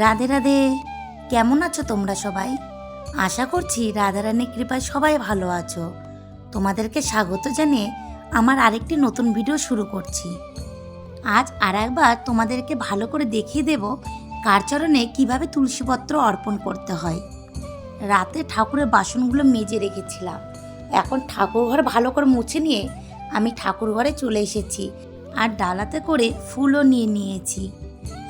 রাধে রাধে। কেমন আছো তোমরা সবাই? আশা করছি রাধারানীর কৃপায় সবাই ভালো আছো। তোমাদেরকে স্বাগত জানিয়ে আমার আরেকটি নতুন ভিডিও শুরু করছি। আজ আর একবার তোমাদেরকে ভালো করে দেখিয়ে দেব কার চরণে কীভাবে তুলসীপত্র অর্পণ করতে হয়। রাতে ঠাকুরের বাসনগুলো মেজে রেখেছিলাম। এখন ঠাকুর ঘর ভালো করে মুছে নিয়ে আমি ঠাকুর ঘরে চলে এসেছি আর ডালাতে করে ফুলও নিয়ে নিয়েছি।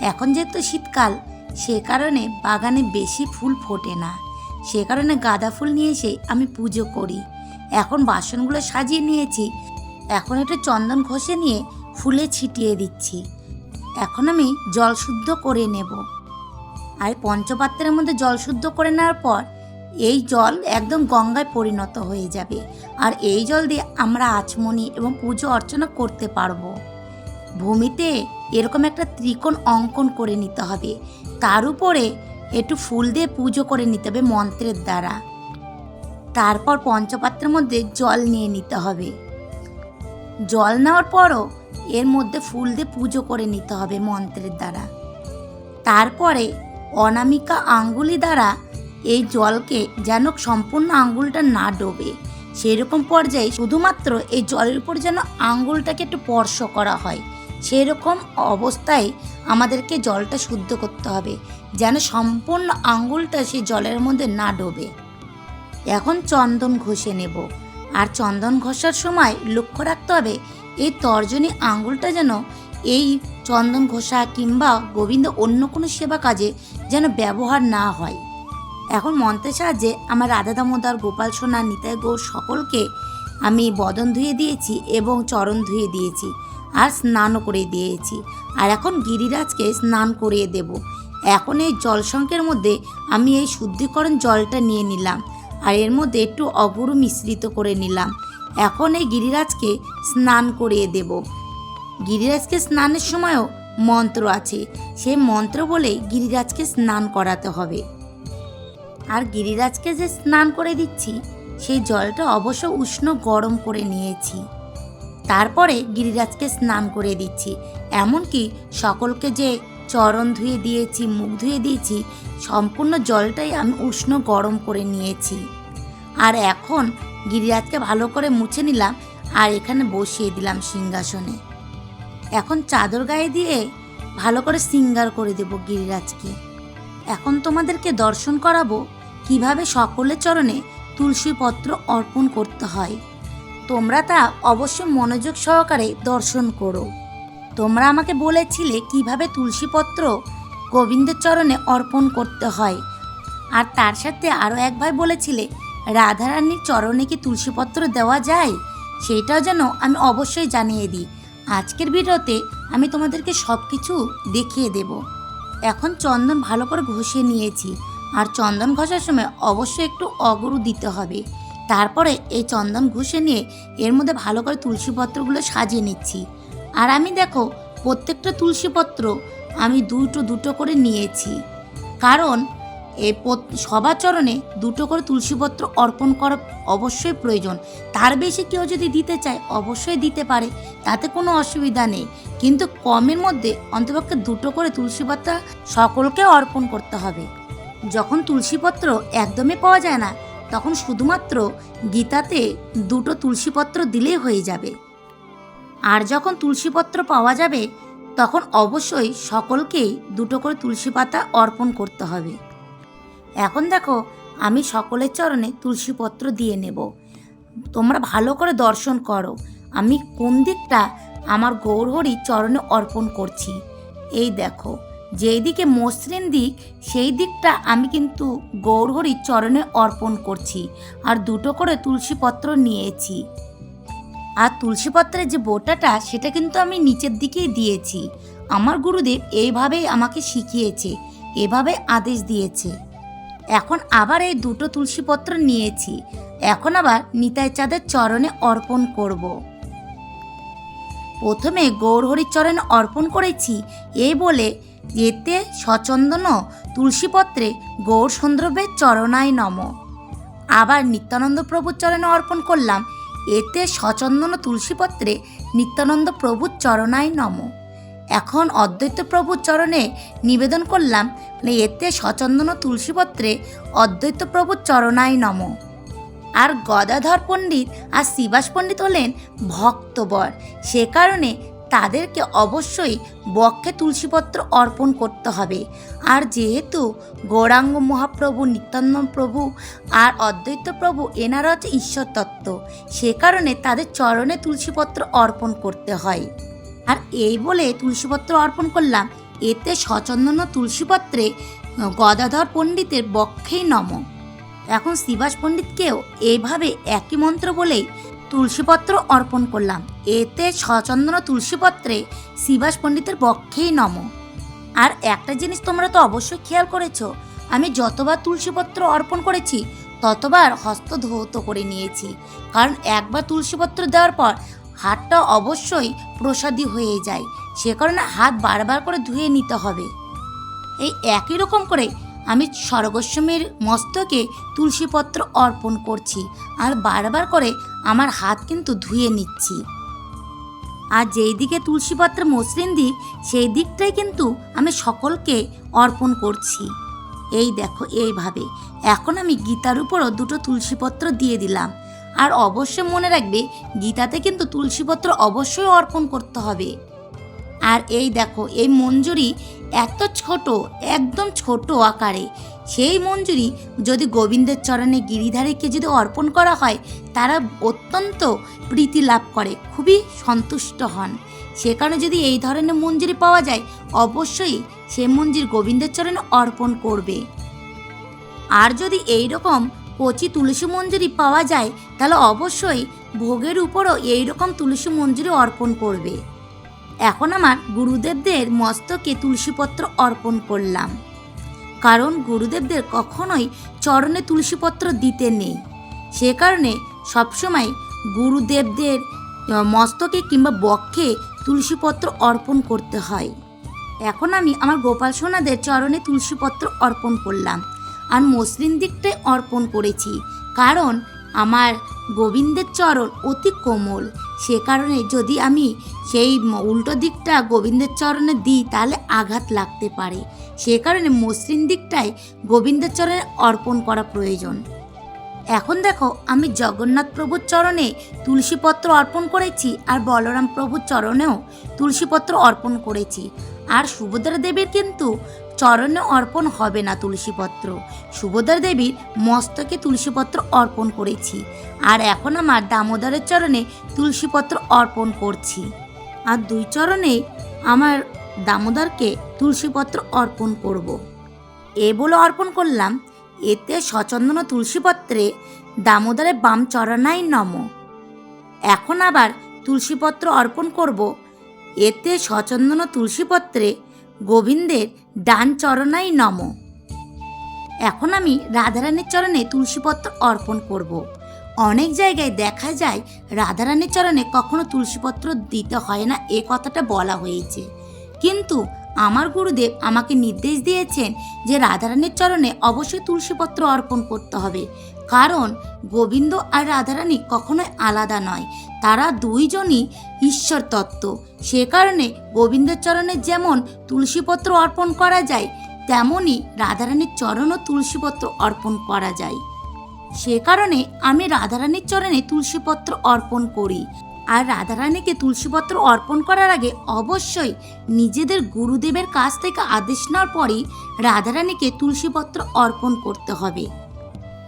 এখন যেহেতু শীতকাল সে কারণে বাগানে বেশি ফুল ফোটে না। সে কারণে গাঁদা ফুল নিয়ে এসে আমি পুজো করি। এখন বাসনগুলো সাজিয়ে নিয়েছি। এখন একটু চন্দন ঘষে নিয়ে ফুলে ছিটিয়ে দিচ্ছি। এখন আমি জল শুদ্ধ করে নেব। আর পঞ্চপাত্রের মধ্যে জল শুদ্ধ করে নেওয়ার পর এই জল একদম গঙ্গায় পরিণত হয়ে যাবে। আর এই জল দিয়ে আমরা আচমনি এবং পুজো অর্চনা করতে পারব। ভূমিতে এরকম একটা ত্রিকোণ অঙ্কন করে নিতে হবে। তার উপরে একটু ফুল দিয়ে পুজো করে নিতে হবে মন্ত্রের দ্বারা। তারপর পঞ্চপাত্রের মধ্যে জল নিয়ে নিতে হবে। জল নেওয়ার পরও এর মধ্যে ফুল দিয়ে পুজো করে নিতে হবে মন্ত্রের দ্বারা। তারপরে অনামিকা আঙ্গুলি দ্বারা এই জলকে যেন সম্পূর্ণ আঙ্গুলটা না ডোবে। সেরকম পর্যায়ে শুধুমাত্র এই জলের উপর যেন আঙ্গুলটাকে একটু স্পর্শ করা হয়। সেরকম অবস্থায় আমাদেরকে জলটা শুদ্ধ করতে হবে, যেন সম্পূর্ণ আঙ্গুলটা সেই জলের মধ্যে না ডোবে। এখন চন্দন ঘষে নেব। আর চন্দন ঘষার সময় লক্ষ্য রাখতে হবে, এই তর্জনী আঙ্গুলটা যেন এই চন্দন ঘষা কিংবা গোবিন্দ অন্য কোনো সেবা কাজে যেন ব্যবহার না হয়। এখন মন্ত্রের সাহায্যে আমার রাধা দামোদর, গোপাল সোনা, নিতাই গৌর সকলকে আমি বদন ধুয়ে দিয়েছি এবং চরণ ধুয়ে দিয়েছি। আর স্নানও করে দিয়েছি। আর এখন গিরিরাজকে স্নান করিয়ে দেব। এখন এই জল জলসংকের মধ্যে আমি এই শুদ্ধিকরণ জলটা নিয়ে নিলাম আর এর মধ্যে একটু অগুরু মিশ্রিত করে নিলাম। এখন এই গিরিরাজকে স্নান করিয়ে দেব। গিরিরাজকে স্নানের সময়ও মন্ত্র আছে। সেই মন্ত্র বলেই গিরিরাজকে স্নান করাতে হবে। আর গিরিরাজকে যে স্নান করে দিচ্ছি, সেই জলটা অবশ্য উষ্ণ গরম করে নিয়েছি। তারপরে গিরিরাজকে স্নান করে দিচ্ছি। এমনকি সকলকে যে চরণ ধুয়ে দিয়েছি, মুখ ধুয়ে দিয়েছি, সম্পূর্ণ জলটাই আমি উষ্ণ গরম করে নিয়েছি। আর এখন গিরিরাজকে ভালো করে মুছে নিলাম আর এখানে বসিয়ে দিলাম সিংহাসনে। এখন চাদর গায়ে দিয়ে ভালো করে সিঙ্গার করে দেব গিরিরাজকে। এখন তোমাদেরকে দর্শন করাবো কীভাবে সকলের চরণে তুলসীপত্র অর্পণ করতে হয়। তোমরা তা অবশ্য মনোযোগ সহকারে দর্শন করো। তোমরা আমাকে বলেছিলে কীভাবে তুলসীপত্র গোবিন্দের চরণে অর্পণ করতে হয়। আর তার সাথে আরও এক ভাই বলেছিলে, রাধারানীর চরণে কি তুলসীপত্র দেওয়া যায়? সেটাও যেন আমি অবশ্যই জানিয়ে দিই। আজকের ভিডিওতে আমি তোমাদেরকে সব কিছু দেখিয়ে দেব। এখন চন্দন ভালো করে ঘষে নিয়েছি। আর চন্দন ঘষার সময় অবশ্যই একটু অগরু দিতে হবে। তারপরে এই চন্দন ঘষে নিয়ে এর মধ্যে ভালো করে তুলসীপত্রগুলো সাজিয়ে নিচ্ছি। আর আমি দেখো, প্রত্যেকটা তুলসীপত্র আমি দুটো দুটো করে নিয়েছি। কারণ প্রত- সবার চরণে দুটো করে তুলসীপত্র অর্পণ করা অবশ্যই প্রয়োজন। তার বেশি কেউ যদি দিতে চায়, অবশ্যই দিতে পারে, তাতে কোনো অসুবিধা নেই। কিন্তু কমের মধ্যে অন্তপক্ষে দুটো করে তুলসীপত্র সকলকে অর্পণ করতে হবে। যখন তুলসীপত্র একদমই পাওয়া যায় না তখন শুধুমাত্র গীতাতে দুটো তুলসীপত্র দিলেই হয়ে যাবে। আর যখন তুলসীপত্র পাওয়া যাবে, তখন অবশ্যই সকলকেই দুটো করে তুলসী পাতা অর্পণ করতে হবে। এখন দেখো, আমি সকলের চরণে তুলসীপত্র দিয়ে নেব। তোমরা ভালো করে দর্শন করো। আমি কোন দিকটা আমার গৌরহরি চরণে অর্পণ করছি? এই দেখো যেই দিকে মসৃণ দিক, সেই দিকটা আমি কিন্তু গৌরহরির চরণে অর্পণ করছি আর দুটো করে তুলসীপত্র নিয়েছি। আর তুলসীপত্রের যে বোটাটা, সেটা কিন্তু আমি নিচের দিকেই দিয়েছি। আমার গুরুদেব এইভাবেই আমাকে শিখিয়েছে, এভাবে আদেশ দিয়েছে। এখন আবার এই দুটো তুলসীপত্র নিয়েছি। এখন আবার নিতাই চাঁদের চরণে অর্পণ করব। প্রথমে গৌরহরির চরণে অর্পণ করেছি, এই বলে এতে সচন্দন তুলসীপত্রে গৌর সন্দর্ভের চরণায় নম। আবার নিত্যানন্দ প্রভুর চরণে অর্পণ করলাম, এতে সচন্দন তুলসীপত্রে নিত্যানন্দ প্রভুর চরণায় নম। এখন অদ্বৈত প্রভুর চরণে নিবেদন করলাম মানে এতে সচন্দন তুলসীপত্রে অদ্বৈত প্রভুর চরণায় নম। আর গদাধর পণ্ডিত আর শিবাস পণ্ডিত হলেন ভক্তবর, সে কারণে তাদেরকে অবশ্যই বক্ষে তুলসীপত্র অর্পণ করতে হবে। আর যেহেতু গৌরাঙ্গ মহাপ্রভু, নিত্যানন্দ প্রভু আর অদ্বৈত প্রভু এনারা হচ্ছে ঈশ্বর তত্ত্ব, সে কারণে তাদের চরণে তুলসীপত্র অর্পণ করতে হয়। আর এই বলে তুলসীপত্র অর্পণ করলাম, এতে সচন্দন তুলসীপত্রে গদাধর পণ্ডিতের বক্ষেই নম। এখন শিবাস পণ্ডিতকেও এইভাবে একই মন্ত্র বলেই তুলসীপত্র অর্পণ করলাম। এতে সচন্দন তুলসীপত্রে শিবাস পণ্ডিতের পক্ষেই নম। আর একটা জিনিস তোমরা তো অবশ্যই খেয়াল করেছ, আমি যতবার তুলসীপত্র অর্পণ করেছি, ততবার হস্ত ধৌত করে নিয়েছি। কারণ একবার তুলসীপত্র দেওয়ার পর হাতটা অবশ্যই প্রসাদী হয়ে যায়, সে কারণে হাত বারবার করে ধুয়ে নিতে হবে। এই একই রকম করে আমি স্বর্গস্বামীর মস্তকে তুলসীপত্র অর্পণ করছি আর বারবার করে আমার হাত কিন্তু ধুয়ে নিচ্ছি। আর যেই দিকে তুলসীপত্র মসৃণ দিক, সেই দিকটাই কিন্তু আমি সকলকে অর্পণ করছি। এই দেখো, এইভাবে। এখন আমি গীতার উপরও দুটো তুলসীপত্র দিয়ে দিলাম। আর অবশ্যই মনে রাখবে, গীতাতে কিন্তু তুলসীপত্র অবশ্যই অর্পণ করতে হবে। আর এই দেখো, এই মঞ্জুরি এত ছোট, একদম ছোট আকারে। সেই মঞ্জুরি যদি গোবিন্দের চরণে গিরিধারীকে যদি অর্পণ করা হয়, তারা অত্যন্ত প্রীতি লাভ করে, খুবই সন্তুষ্ট হন। সে কারণে যদি এই ধরনের মঞ্জুরি পাওয়া যায়, অবশ্যই সে মঞ্জির গোবিন্দের চরণে অর্পণ করবে। আর যদি এই রকম কচি তুলসী মঞ্জুরি পাওয়া যায়, তাহলে অবশ্যই ভোগের উপরও এই রকম তুলসী মঞ্জুরি অর্পণ করবে। এখন আমার গুরুদেবদের মস্তকে তুলসীপত্র অর্পণ করলাম। কারণ গুরুদেবদের কখনোই চরণে তুলসীপত্র দিতে নেই। সে কারণে সবসময় গুরুদেবদের মস্তকে কিংবা বক্ষে তুলসীপত্র অর্পণ করতে হয়। এখন আমি আমার গোপাল সোনাদের চরণে তুলসীপত্র অর্পণ করলাম। আর মসৃণ দিকটাই অর্পণ করেছি। কারণ আমার গোবিন্দের চরণ অতি কোমল। সে কারণে যদি আমি সেই উল্টো দিকটা গোবিন্দের চরণে দিই, তাহলে আঘাত লাগতে পারে। সে কারণে মসৃণ দিকটাই গোবিন্দের চরণে অর্পণ করা প্রয়োজন। এখন দেখো, আমি জগন্নাথ প্রভুর চরণে তুলসীপত্র অর্পণ করেছি আর বলরাম প্রভুর চরণেও তুলসীপত্র অর্পণ করেছি। আর সুভদ্রা দেবীর কিন্তু চরণে অর্পণ হবে না তুলসীপত্র। সুভদ্রা দেবীর মস্তকে তুলসীপত্র অর্পণ করেছি। আর এখন আমার দামোদরের চরণে তুলসীপত্র অর্পণ করছি। আর দুই চরণে আমার দামোদরকে তুলসীপত্র অর্পণ করব। এ বলে অর্পণ করলাম, এতে সচন্দন তুলসীপত্রে দামোদরের বাম চরণাই নম। এখন আবার তুলসীপত্র অর্পণ করব, এতে সচন্দন তুলসীপত্রে গোবিন্দের ডান চরণাই নম। এখন আমি রাধারানীর চরণে তুলসীপত্র অর্পণ করব। অনেক জায়গায় দেখা যায় রাধারানীর চরণে কখনো তুলসীপত্র দিতে হয় না, এ কথাটা বলা হয়েছে। কিন্তু আমার গুরুদেব আমাকে নির্দেশ দিয়েছেন যে রাধারানীর চরণে অবশ্যই তুলসীপত্র অর্পণ করতে হবে। কারণ গোবিন্দ আর রাধারানী কখনোই আলাদা নয়। তারা দুইজনই ঈশ্বর তত্ত্ব সে কারণে গোবিন্দের চরণে যেমন তুলসীপত্র অর্পণ করা যায়, তেমনই রাধারানীর চরণও তুলসীপত্র অর্পণ করা যায়। সে কারণে আমি রাধারানীর চরণে তুলসীপত্র অর্পণ করি। আর রাধারানীকে তুলসীপত্র অর্পণ করার আগে অবশ্যই নিজেদের গুরুদেবের কাছ থেকে আদেশ নেওয়ার পরই রাধারানীকে তুলসীপত্র অর্পণ করতে হবে।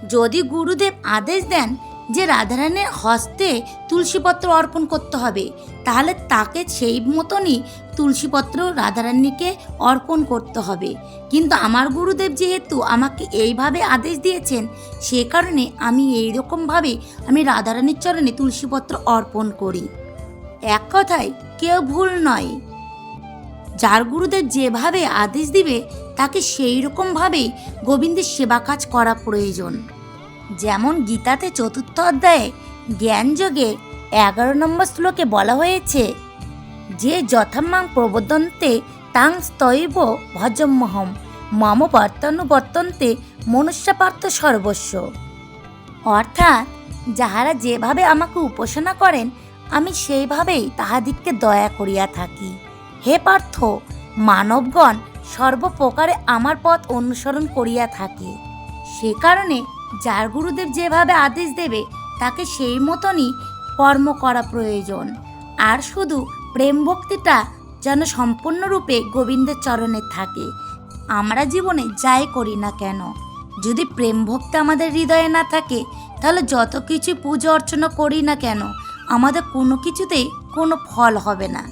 যদি গুরুদেব আদেশ দেন যে রাধারানীর হস্তে তুলসীপত্র অর্পণ করতে হবে, তাহলে তাকে সেই মতনই তুলসীপত্র রাধারানীকে অর্পণ করতে হবে। কিন্তু আমার গুরুদেব যেহেতু আমাকে এইভাবে আদেশ দিয়েছেন, সে কারণে আমি এই রকমভাবে আমি রাধারানীর চরণে তুলসীপত্র অর্পণ করি। এক কথায়, কেউ ভুল নয়। যার গুরুদেব যেভাবে আদেশ দিবে, তাকে সেই রকমভাবেই গোবিন্দের সেবা কাজ করা প্রয়োজন। যেমন গীতাতে চতুর্থ অধ্যায়ে জ্ঞানযোগে এগারো নম্বর শ্লোকে বলা হয়েছে, যে যথাম্মাং প্রবদন্তে তাং স্তৈব ভজম্মহম, মম বর্তনুবর্তন্তে মনুষ্যপার্থ সর্বস্ব। অর্থাৎ যাহারা যেভাবে আমাকে উপাসনা করেন, আমি সেইভাবেই তাহাদিগকে দয়া করিয়া থাকি। হে পার্থ, মানবগণ সর্বপ্রকারে আমার পথ অনুসরণ করিয়া থাকে। সে কারণে যার গুরুদেব যেভাবে আদেশ দেবে, তাকে সেই মতনই কর্ম করা প্রয়োজন। আর শুধু প্রেম ভক্তিটা যেন সম্পূর্ণরূপে গোবিন্দের চরণে থাকে। আমরা জীবনে যাই করি না কেন? যদি প্রেম ভক্তি আমাদের হৃদয়ে না থাকে, তাহলে যত কিছু পুজো অর্চনা করি না কেন, আমাদের কোনো কিছুতেই কোনো ফল হবে না।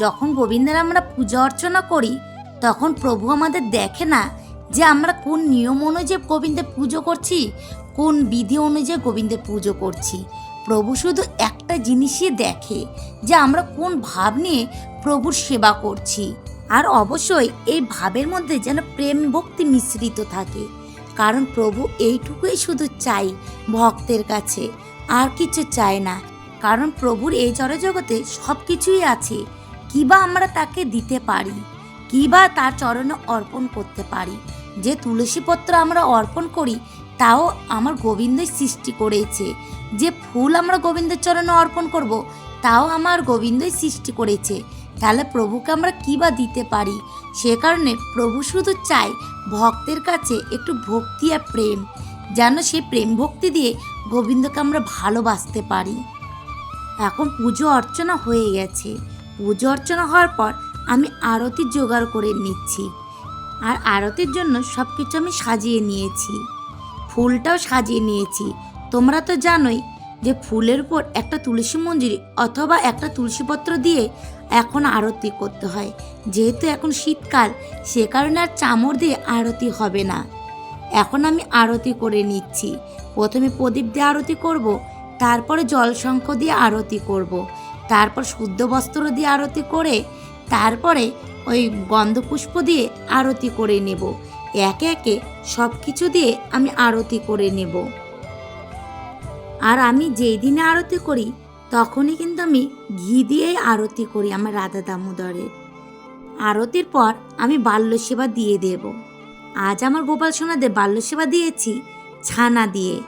যখন গোবিন্দের আমরা পূজা অর্চনা করি, তখন প্রভু আমাদের দেখে না যে আমরা কোন নিয়ম অনুযায়ী গোবিন্দের পুজো করছি, কোন বিধি অনুযায়ী গোবিন্দের পুজো করছি। প্রভু শুধু একটা জিনিসই দেখে যে আমরা কোন ভাব নিয়ে প্রভুর সেবা করছি। আর অবশ্যই এই ভাবের মধ্যে যেন প্রেম ভক্তি মিশ্রিত থাকে। কারণ প্রভু এইটুকুই শুধু চাই ভক্তের কাছে, আর কিছু চায় না। কারণ প্রভুর এই জড়জগতে সব কিছুই আছে কিবা আমরা তাকে দিতে পারি কিবা তার চরণে অর্পণ করতে পারি যে তুলসী পত্র আমরা অর্পণ করি, তাও আমার গোবিন্দই সৃষ্টি করেছে। যে ফুল আমরা গোবিন্দের চরণে অর্পণ করব, তাও আমার গোবিন্দই সৃষ্টি করেছে। তাহলে প্রভুকে আমরা কী বা দিতে পারি? সে কারণে প্রভু শুধু চাই ভক্তের কাছে একটু ভক্তি আর প্রেম, যেন সে প্রেম ভক্তি দিয়ে গোবিন্দকে আমরা ভালোবাসতে পারি। এখন পুজো অর্চনা হয়ে গেছে। পুজো অর্চনা হওয়ার পর আমি আরতি জোগাড় করে নিচ্ছি। আর আরতির জন্য সব কিছু আমি সাজিয়ে নিয়েছি। ফুলটাও সাজিয়ে নিয়েছি। তোমরা তো জানোই যে ফুলের উপর একটা তুলসী মঞ্জুরি অথবা একটা তুলসীপত্র দিয়ে এখন আরতি করতে হয়। যেহেতু এখন শীতকাল, সে কারণে আর চামড় দিয়ে আরতি হবে না। এখন আমি আরতি করে নিচ্ছি। প্রথমে প্রদীপ দিয়ে আরতি করব, তারপরে জলশঙ্খ দিয়ে আরতি করব, তারপর শুদ্ধ বস্ত্র দিয়ে আরতি করে তারপরে ওই গন্ধপুষ্প দিয়ে আরতি করে নেব। একে একে সব কিছু দিয়ে আমি আরতি করে নেব। আর আমি যেই দিনে আরতি করি, তখনই কিন্তু আমি ঘি দিয়েই আরতি করি আমার রাধা দামোদরের। আরতির পর আমি বাল্য সেবা দিয়ে দেব। আজ আমার গোপাল সোনাদের বাল্য সেবা দিয়েছি ছানা দিয়ে।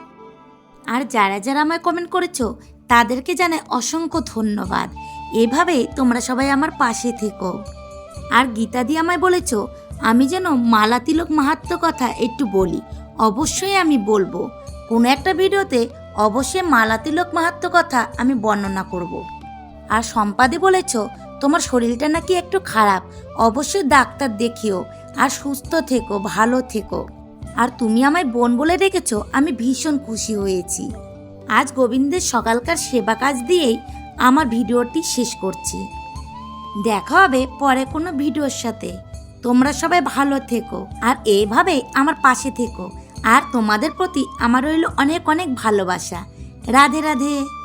আর যারা যারা আমায় কমেন্ট করেছ, তাদেরকে জানাই অসংখ্য ধন্যবাদ। এভাবে তোমরা সবাই আমার পাশে থেকো। আর গীতা দিয়ে আমায় বলেছ, আমি যেন মালা তিলক মাহাত্ম কথা একটু বলি, অবশ্যই আমি বলব। কোনো একটা ভিডিওতে অবশ্যই মালা তিলক মাহাত্ম কথা আমি বর্ণনা করব। আর সম্পাদি বলেছ, তোমার শরীরটা নাকি একটু খারাপ, অবশ্যই ডাক্তার দেখিও, আর সুস্থ থেকো, ভালো থেকো। আর তুমি আমায় বোন বলে রেখেছো আমি ভীষণ খুশি হয়েছি। আজ গোবিন্দের সকালকার সেবা কাজ দিয়েই আমার ভিডিওটি শেষ করছি। দেখা হবে পরে কোনো ভিডিওর সাথে। তোমরা সবাই ভালো থেকো। আর এভাবেই আমার পাশে থেকো। আর তোমাদের প্রতি আমার রইল অনেক অনেক ভালোবাসা। রাধে রাধে।